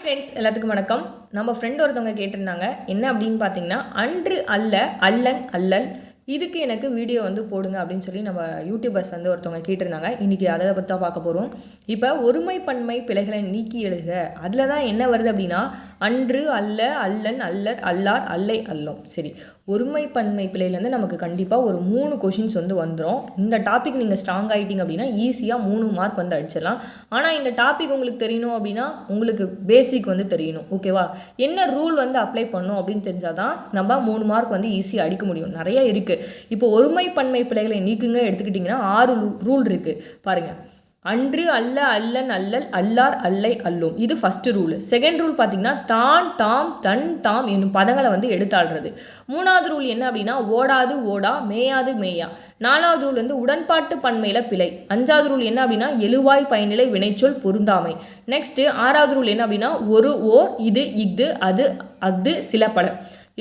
Friends எல்லாத்துக்கும் வணக்கம். நம்ம ஃப்ரெண்ட் ஒருத்தவங்க கேட்டிருந்தாங்க. என்ன அப்படின்னு பார்த்தீங்கன்னா அன்று அல்ல அல்லன் அல்லல். இதுக்கு எனக்கு வீடியோ வந்து போடுங்க அப்படின்னு சொல்லி நம்ம யூடியூபர்ஸ் வந்து ஒருத்தவங்க கேட்டிருந்தாங்க. இன்றைக்கி அதை பற்றி தான் பார்க்க போகிறோம் இப்போ ஒருமை பன்மை பிழைகளை நீக்கி எழுதுக அதில் தான் என்ன வருது அப்படின்னா அன்று அல்ல அல்லன் அல்லர் அல்லார் அல்லை அல்லோம். சரி ஒருமை பன்மை பிழையிலேருந்து நமக்கு கண்டிப்பாக ஒரு மூணு கொஷின்ஸ் வந்து வந்துடும் இந்த டாபிக் நீங்கள் ஸ்ட்ராங் ஆகிட்டீங்க அப்படின்னா ஈஸியாக மூணு மார்க் வந்து அடிச்சிடலாம். ஆனால் இந்த டாபிக் உங்களுக்கு தெரியணும் அப்படின்னா உங்களுக்கு பேசிக் வந்து தெரியணும். ஓகேவா என்ன ரூல் வந்து அப்ளை பண்ணும் அப்படின்னு தெரிஞ்சால் தான் நம்ம மூணு மார்க் வந்து ஈஸியாக அடிக்க முடியும். நிறைய இருக்குது இப்போ ஒருமை பன்மை பிழைகளை நீக்குங்க எடுத்துக்கிட்டிங்கன்னா ஆறு ரூல் இருக்குது பாருங்கள் அன்று அல்ல அல்லன் அல்லல் அல்லார் அல்லை அல்லும். இது ஃபஸ்ட்டு ரூல் செகண்ட் ரூல் பார்த்தீங்கன்னா தான் தாம் தன் தாம் என்னும் பதங்களை வந்து எடுத்தாடுறது மூணாவது ரூல் என்ன அப்படின்னா ஓடாது ஓடா மேயாது மேயா. நாலாவது ரூல் வந்து உடன்பாட்டு பன்மையில பிழை. அஞ்சாவது ரூல் என்ன அப்படின்னா எழுவாய் பயனிலை வினைச்சொல் பொருந்தாமை. நெக்ஸ்ட் ஆறாவது ரூல் என்ன அப்படின்னா ஒரு ஓர் இது இது அது அது சில பல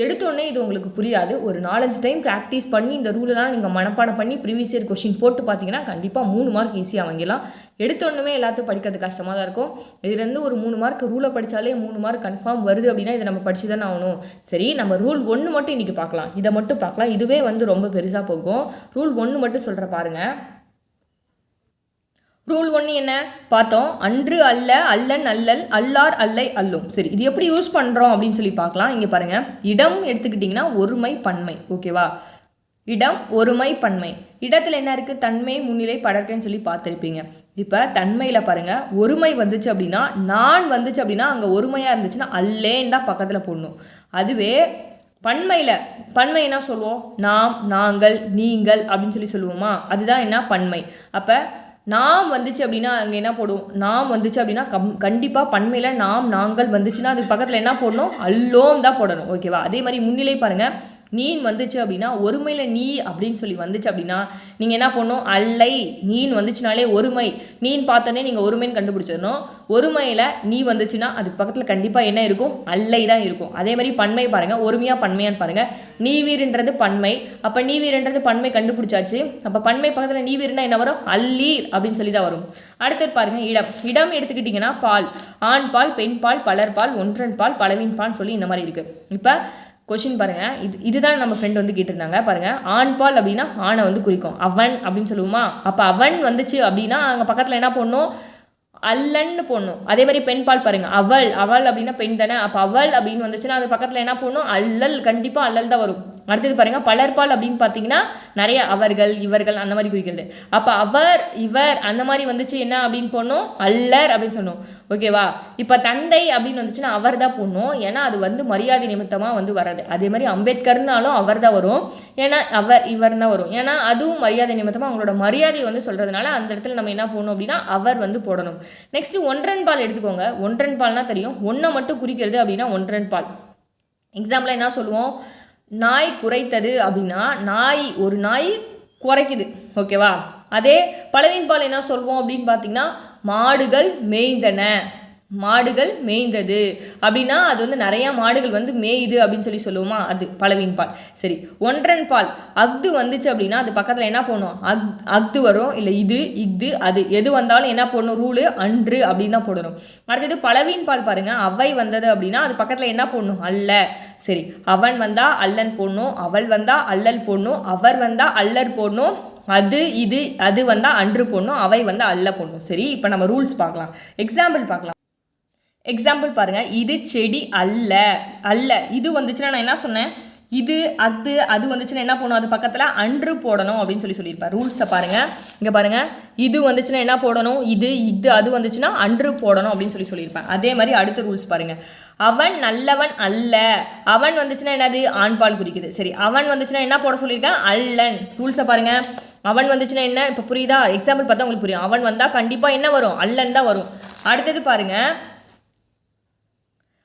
எடுத்தோடனே இது உங்களுக்கு புரியாது. ஒரு நாலஞ்சு டைம் ப்ராக்டிஸ் பண்ணி இந்த ரூலெலாம் நீங்கள் மனப்பாடம் பண்ணி ப்ரீவியஸ் இயர் கொஷின் போட்டு பார்த்தீங்கன்னா கண்டிப்பாக மூணு மார்க் ஈஸியாக வாங்கிடலாம். எடுத்தோடனே எல்லாத்தையும் படிக்கிறது கஷ்டமாக தான் இருக்கும். இதுலேருந்து ஒரு மூணு மார்க் ரூலை படித்தாலே மூணு மார்க் கன்ஃபார்ம் வருது அப்படின்னா இதை நம்ம படித்து தானே ஆகணும். சரி நம்ம ரூல் ஒன்று மட்டும் இன்றைக்கி பார்க்கலாம். இதை மட்டும் பார்க்கலாம். இதுவே வந்து ரொம்ப பெருசாக போகும். ரூல் ஒன்று மட்டும் சொல்கிற பாருங்கள் ரூல் ஒன்று என்ன? பார்த்தோம். அன்று அல்ல அல்லன் அல்லல் அல்லார் அல்லை அல்லும். சரி இது எப்படி யூஸ் பண்ணுறோம் அப்படின்னு சொல்லி பார்க்கலாம். இங்கே பாருங்கள் இடம் எடுத்துக்கிட்டிங்கன்னா ஒருமை பன்மை. ஓகேவா இடம் ஒருமை பன்மை. இடத்துல என்ன இருக்குது தன்மை முன்னிலை படர்க்கைன்னு சொல்லி பார்த்துருப்பீங்க. இப்போ தன்மையில் பாருங்கள் ஒருமை வந்துச்சு அப்படின்னா நான் வந்துச்சு அப்படின்னா அங்கே ஒருமையாக இருந்துச்சுன்னா அல்லேன்னு தான் பக்கத்தில் போடணும். அதுவே பன்மையில் பன்மை என்ன சொல்லுவோம்? நாம் நாங்கள் நீங்கள் அப்படின்னு சொல்லி சொல்லுவோமா? அதுதான் என்ன? பன்மை. அப்போ நாம் வந்துச்சு அப்படின்னா அங்கே என்ன போடுவோம்? நாம் வந்துச்சு அப்படின்னா கம் கண்டிப்பாக பன்மையில் நாம் நாங்கள் வந்துச்சுன்னா அதுக்கு பக்கத்தில் என்ன போடணும்? அல்லோம் தான் போடணும். ஓகேவா? அதே மாதிரி முன்னிலை பாருங்கள் நீன் வந்துச்சு அப்படின்னா ஒருமையில் நீ அப்படின்னு சொல்லி வந்துச்சு அப்படின்னா நீங்கள் என்ன பண்ணணும்? அல்லை. நீன் வந்துச்சுனாலே ஒருமை. நீன் பார்த்தோன்னே நீங்கள் ஒருமைன்னு கண்டுபிடிச்சிடணும். ஒருமையில் நீ வந்துச்சுன்னா அதுக்கு பக்கத்தில் கண்டிப்பாக என்ன இருக்கும்? அல்லை தான் இருக்கும். அதே மாதிரி பன்மை பாருங்கள் ஒருமையாக பன்மையான்னு பாருங்கள் நீ வீருன்றது பன்மை. அப்போ நீ வீருன்றது பன்மை கண்டுபிடிச்சாச்சு. அப்போ பன்மை பக்கத்தில் நீ வீருனா என்ன வரும்? அல்லீர் அப்படின்னு சொல்லி தான் வரும். அடுத்தது பாருங்கள் இடம். இடம் எடுத்துக்கிட்டிங்கன்னா பால். ஆண் பால் பெண் பால் பலர் பால் ஒன்றன் பால் பலவின் பால் சொல்லி இந்த மாதிரி இருக்குது இப்போ கொஷின் பாருங்கள் இது இதுதான் நம்ம ஃப்ரெண்ட் வந்து கேட்டிருந்தாங்க. பாருங்கள் ஆண் பால் அப்படின்னா ஆணை வந்து குறிக்கும். அவன் அப்படின்னு சொல்லுவோமா? அப்போ அவன் வந்துச்சு அப்படின்னா அங்கே பக்கத்தில் என்ன போடணும்? அல்லன்னு போடணும். அதே மாதிரி பெண் பால் பாருங்க. அவள் அவள் அப்படின்னா பெண் தானே. அப்போ அவள் அப்படின்னு வந்துச்சுன்னா அது பக்கத்தில் என்ன போடணும்? அல்லல். கண்டிப்பாக அல்லல் தான் வரும். அடுத்தது பாருங்கள் பலர்பால் அப்படின்னு பார்த்தீங்கன்னா நிறைய அவர்கள் இவர்கள் அந்த மாதிரி குறிக்கிறது அப்போ அவர் இவர் அந்த மாதிரி வந்துச்சு என்ன அப்படின்னு போடணும்? அல்லர் அப்படின்னு சொன்னோம் ஓகேவா இப்போ தந்தை அப்படின்னு வந்துச்சுன்னா அவர் தான் போடணும். ஏன்னா அது வந்து மரியாதை நிமித்தமாக வந்து வராது அதே மாதிரி அம்பேத்கர்னாலும் அவர் தான் வரும். ஏன்னா அவர் இவர் தான் வரும். ஏன்னா அதுவும் மரியாதை நிமித்தமாக அவங்களோட மரியாதை வந்து சொல்கிறதுனால அந்த இடத்துல நம்ம என்ன போடணும் அப்படின்னா அவர் வந்து போடணும். நெக்ஸ்ட்டு ஒன்றன் பால் எடுத்துக்கோங்க. ஒன்றன் பால்னால் தெரியும். ஒன்றை மட்டும் குறிக்கிறது அப்படின்னா ஒன்றன் பால். எக்ஸாம்பிள் என்ன சொல்லுவோம்? நாய் குறைத்தது அப்படின்னா நாய் ஒரு நாய் குறைக்குது ஓகேவா அதே பழவின் பால் என்ன சொல்வோம் அப்படின்னு பார்த்தீங்கன்னா மாடுகள் மேய்ந்தன. மாடுகள் மேய்ந்தது. அப்படின்னா அது வந்து நிறையா மாடுகள் வந்து மேயுது அப்படின்னு சொல்லி சொல்லுவோமா? அது பழவின் பால். சரி ஒன்றன் பால். அஃது வந்துச்சு அப்படின்னா அது பக்கத்தில் என்ன போடணும்? அக் அஃது வரும். இல்லை இது இஃது அது. எது வந்தாலும் என்ன போடணும்? ரூலு அன்று அப்படின்னு தான் போடணும். அடுத்தது பழவின் பால் பாருங்கள் அவை வந்தது அப்படின்னா அது பக்கத்தில் என்ன போடணும்? அல்ல. சரி அவன் வந்தால் அல்லன் போடணும். அவள் வந்தால் அல்லல் போடணும். அவர் வந்தால் அல்லர் போடணும். அது இது அது வந்தால் அன்று போடணும். அவை வந்தால் அல்ல போடணும். சரி இப்போ நம்ம ரூல்ஸ் பார்க்கலாம். எக்ஸாம்பிள் பார்க்கலாம். எக்ஸாம்பிள் பாருங்கள் இது செடி அல்ல. அல்ல. இது வந்துச்சுன்னா நான் என்ன சொன்னேன்? இது அது அது வந்துச்சுன்னா என்ன போடணும்? அது பக்கத்தில் அன்று போடணும் அப்படின்னு சொல்லி சொல்லியிருப்பேன் ரூல்ஸை பாருங்கள் இங்கே பாருங்கள் இது வந்துச்சுன்னா என்ன போடணும்? இது இது அது வந்துச்சுன்னா அன்று போடணும் அப்படின்னு சொல்லி சொல்லியிருப்பேன் அதே மாதிரி அடுத்த ரூல்ஸ் பாருங்கள் அவன் நல்லவன் அல்ல. அவன் வந்துச்சுன்னா என்னது? ஆண்பால் குறிக்குது சரி அவன் வந்துச்சுன்னா என்ன போட சொல்லியிருக்கேன்? அல்லன். ரூல்ஸை பாருங்கள் அவன் வந்துச்சுன்னா என்ன? இப்போ புரியுதா? எக்ஸாம்பிள் பார்த்தா உங்களுக்கு புரியும். அவன் வந்தால் கண்டிப்பாக என்ன வரும்? அல்லன் தான் வரும். அடுத்தது பாருங்கள்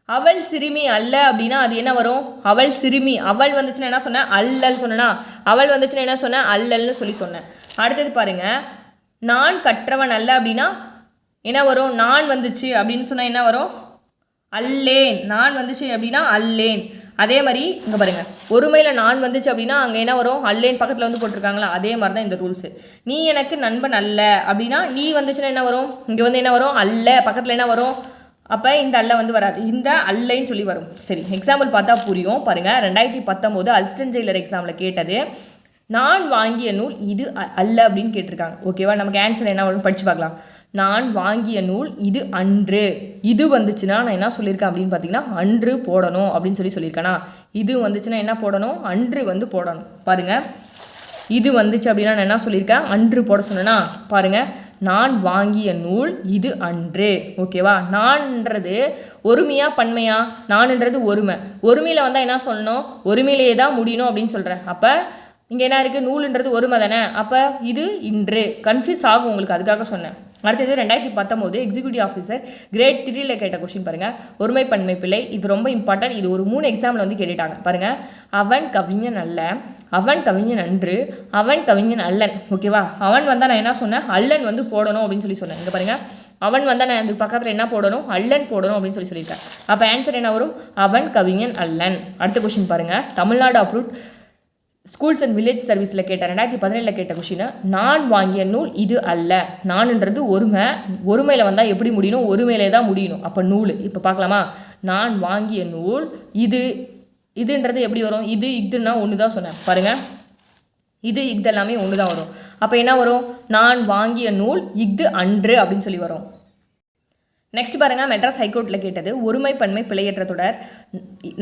அவள் சிறுமி அல்ல அப்படின்னா அது என்ன வரும்? அவள் சிறுமி. அவள் வந்துச்சுன்னா என்ன சொன்னேன்? அல்லல் சொன்னேன்னா அவள் வந்துச்சுன்னா என்ன சொன்னேன்? அல்லல்னு சொல்லி சொன்னேன். அடுத்தது பாருங்க. நான் கற்றவன் அல்ல அப்படின்னா என்ன வரும்? நான் வந்துச்சு அப்படின்னு சொன்னால் என்ன வரும்? அல்லேன். நான் வந்துச்சு அப்படின்னா அல்லேன். அதே மாதிரி இங்கே பாருங்க. ஒருமையில் நான் வந்துச்சு அப்படின்னா அங்கே என்ன வரும்? அல்லேன் பக்கத்தில் வந்து போட்டிருக்காங்களா? அதே மாதிரி தான் இந்த ரூல்ஸு நீ எனக்கு நண்பன் அல்ல அப்படின்னா நீ வந்துச்சுன்னா என்ன வரும்? இங்கே வந்து என்ன வரும்? அல்ல. பக்கத்தில் என்ன வரும்? அப்போ இந்த அல்ல வந்து வராது. இந்த அல்லைன்னு சொல்லி வரும். சரி எக்ஸாம்பிள் பார்த்தா புரியும். பாருங்கள் ரெண்டாயிரத்தி பத்தொம்போது அசிஸ்டன்ட் ஜெயிலர் எக்ஸாமில் கேட்டது நான் வாங்கிய நூல் இது அல்ல அப்படின்னு கேட்டிருக்காங்க. ஓகேவா நமக்கு ஆன்சர் என்ன வரும் படித்து பார்க்கலாம். நான் வாங்கிய நூல் இது அன்று. இது வந்துச்சுன்னா நான் என்ன சொல்லியிருக்கேன் அப்படின்னு பார்த்தீங்கன்னா அன்று போடணும் அப்படின்னு சொல்லி சொல்லியிருக்கேனா? இது வந்துச்சுன்னா என்ன போடணும்? அன்று வந்து போடணும். பாருங்கள் இது வந்துச்சு அப்படின்னா நான் என்ன சொல்லியிருக்கேன்? அன்று போட சொன்னேன்னா பாருங்கள் நான் வாங்கிய நூல் இது அன்று. ஓகேவா நான்ன்றது ஒருமையா பன்மையா? நான்ன்றது ஒருமை. ஒருமையில் வந்தால் என்ன சொல்லணும்? ஒருமையிலேயே தான் முடியணும் அப்படின்னு சொல்கிறேன் அப்போ இங்கே என்ன இருக்குது நூலுன்றது ஒருமை தானே? அப்போ இது இன்று. கன்ஃபியூஸ் ஆகும் உங்களுக்கு அதுக்காக சொன்னேன். அடுத்தது ரெண்டாயிரத்தி பத்தொம்போது எக்ஸிக்யூட்டிவ் ஆஃபீஸர் கிரேட் த்ரீல கேட்ட கொஸ்டின் பாருங்க. ஒருமை பன்மை பிள்ளை இது ரொம்ப இம்பார்ட்டன்ட் இது ஒரு மூணு எக்ஸாமில் வந்து கேட்டுட்டாங்க. பாருங்க. அவன் கவிஞன் அல்ல அவன் கவிஞன் அன்று அவன் கவிஞன் அல்லன் ஓகேவா அவன் வந்தால் நான் என்ன சொன்னேன்? அல்லன் வந்து போடணும் அப்படின்னு சொல்லி சொன்னேன். இங்கே பாருங்க. அவன் வந்தால் நான் அது பக்கத்தில் என்ன போடணும்? அல்லன் போடணும் அப்படின்னு சொல்லி சொல்லியிருக்கேன். அப்போ ஆன்சர் என்ன வரும்? அவன் கவிஞன் அல்லன். அடுத்த கொஸ்டின் பாருங்க. Tamil Nadu approved schools and village சர்வீஸில் கேட்ட ரெண்டாயிரத்தி பதினேழில் கேட்ட கொஷினை நான் வாங்கிய நூல் இது அல்ல. நான்ன்றது ஒருமை ஒருமையில் வந்தால் எப்படி முடியணும்? ஒருமையிலே தான் முடியணும். அப்போ நூல் இப்போ பார்க்கலாமா? நான் வாங்கிய நூல் இது இதுன்றது எப்படி வரும்? இது இதுன்னா ஒன்று தான் சொன்னேன். பாருங்கள் இது இது எல்லாமே ஒன்று தான் வரும். அப்போ என்ன வரும்? நான் வாங்கிய நூல் இது அன்று அப்படின்னு சொல்லி வரும். நெக்ஸ்ட் பாருங்கள் மெட்ராஸ் ஹைகோர்ட்டில் கேட்டது ஒருமை பன்மை பிழையற்ற தொடர்.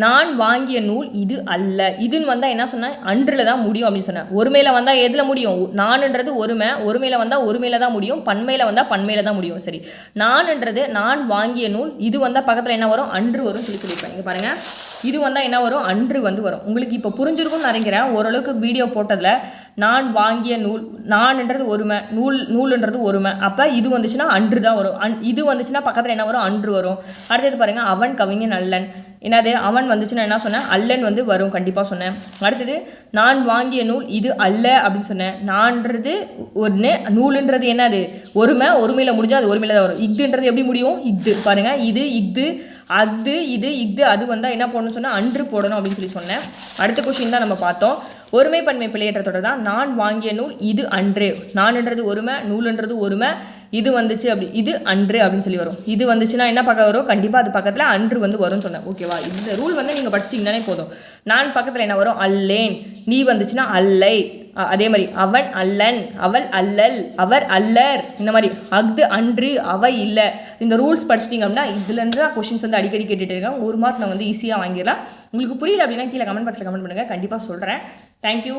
நான் வாங்கிய நூல் இது அல்ல. இதுன்னு வந்தால் என்ன சொன்னேன் அன்றில் தான் முடியும் அப்படின்னு சொன்னேன் ஒருமையில் வந்தால் எதில் முடியும்? நான்ன்றது ஒருமை. ஒருமையில் வந்தால் ஒருமையில் தான் முடியும். பன்மையில் வந்தால் பன்மையில் தான் முடியும். சரி. நான்ன்றது நான் வாங்கிய நூல் இது வந்தால் பக்கத்தில் என்ன வரும்? அன்று வரும் சொல்லி சொல்லியிருப்பேன் இங்கே பாருங்கள் இது வந்தால் என்ன வரும்? அன்று வந்து வரும். உங்களுக்கு இப்போ புரிஞ்சிருக்கும்னு நினைக்கிறேன். ஓரளவுக்கு வீடியோ போட்டதில் நான் வாங்கிய நூல் நான்ன்றது ஒருமை நூல் நூலுன்றது ஒருமை. அப்போ இது வந்துச்சுன்னா அன்று தான் வரும். அன் இது வந்துச்சுன்னா பக்கத்தில் என்ன வரும்? அன்று வரும். அடுத்தது பாருங்கள் அவன் கவிஞன் அல்லன். என்னது? அவன் வந்துச்சுன்னா என்ன சொன்னேன்? அல்லன் வந்து வரும் கண்டிப்பாக சொன்னேன். அடுத்தது நான் வாங்கிய நூல் இது அல்ல அப்படின்னு சொன்னேன். நான்றது ஒன்று நூலுன்றது என்னது? ஒருமை ஒருமையில் முடிஞ்சால் அது ஒருமையில் தான் வரும். இஃதுன்றது எப்படி முடியும்? இஃது. பாருங்கள் இது இஃது அது இது இது அது வந்தால் என்ன போடணும்னு சொன்னால் அன்று போடணும் அப்படின்னு சொல்லி சொன்னேன். அடுத்த கொஷின் தான் நம்ம பார்த்தோம். ஒருமை பன்மை பிழையற்றத்தோட தான் நான் வாங்கிய நூல் இது அன்று. நான்ன்றது ஒருமை நூலுன்றது ஒருமை இது வந்துச்சு அப்படி இது அன்று அப்படின்னு சொல்லி வரும். இது வந்துச்சுன்னா என்ன பக்கம் வரும்? கண்டிப்பாக அது பக்கத்தில் அன்று வந்து வரும்னு சொன்னேன். ஓகேவா இந்த ரூல் வந்து நீங்கள் படிச்சிட்டிங்கனாலே போதும். நான் பக்கத்தில் என்ன வரும்? அல்லேன். நீ வந்துச்சுன்னா அல்லை. அதே மாதிரி அவன் அல்லன் அவள் அல்லல் அவர் அல்லர். இந்த மாதிரி அஃது அன்று அவ இல்லை. இந்த ரூல்ஸ் படிச்சிட்டிங்க அப்படின்னா இதுலேருந்து தான் கொஷின்ஸ் வந்து அடிக்கடி கேட்டுட்டு இருக்கேன். ஒரு மார்க் நான் வந்து ஈஸியாக வாங்கிடலாம். உங்களுக்கு புரியல அப்படின்னா கீழே கமெண்ட் பாக்ஸில் கமெண்ட் பண்ணுங்கள் கண்டிப்பாக சொல்கிறேன் தேங்க்யூ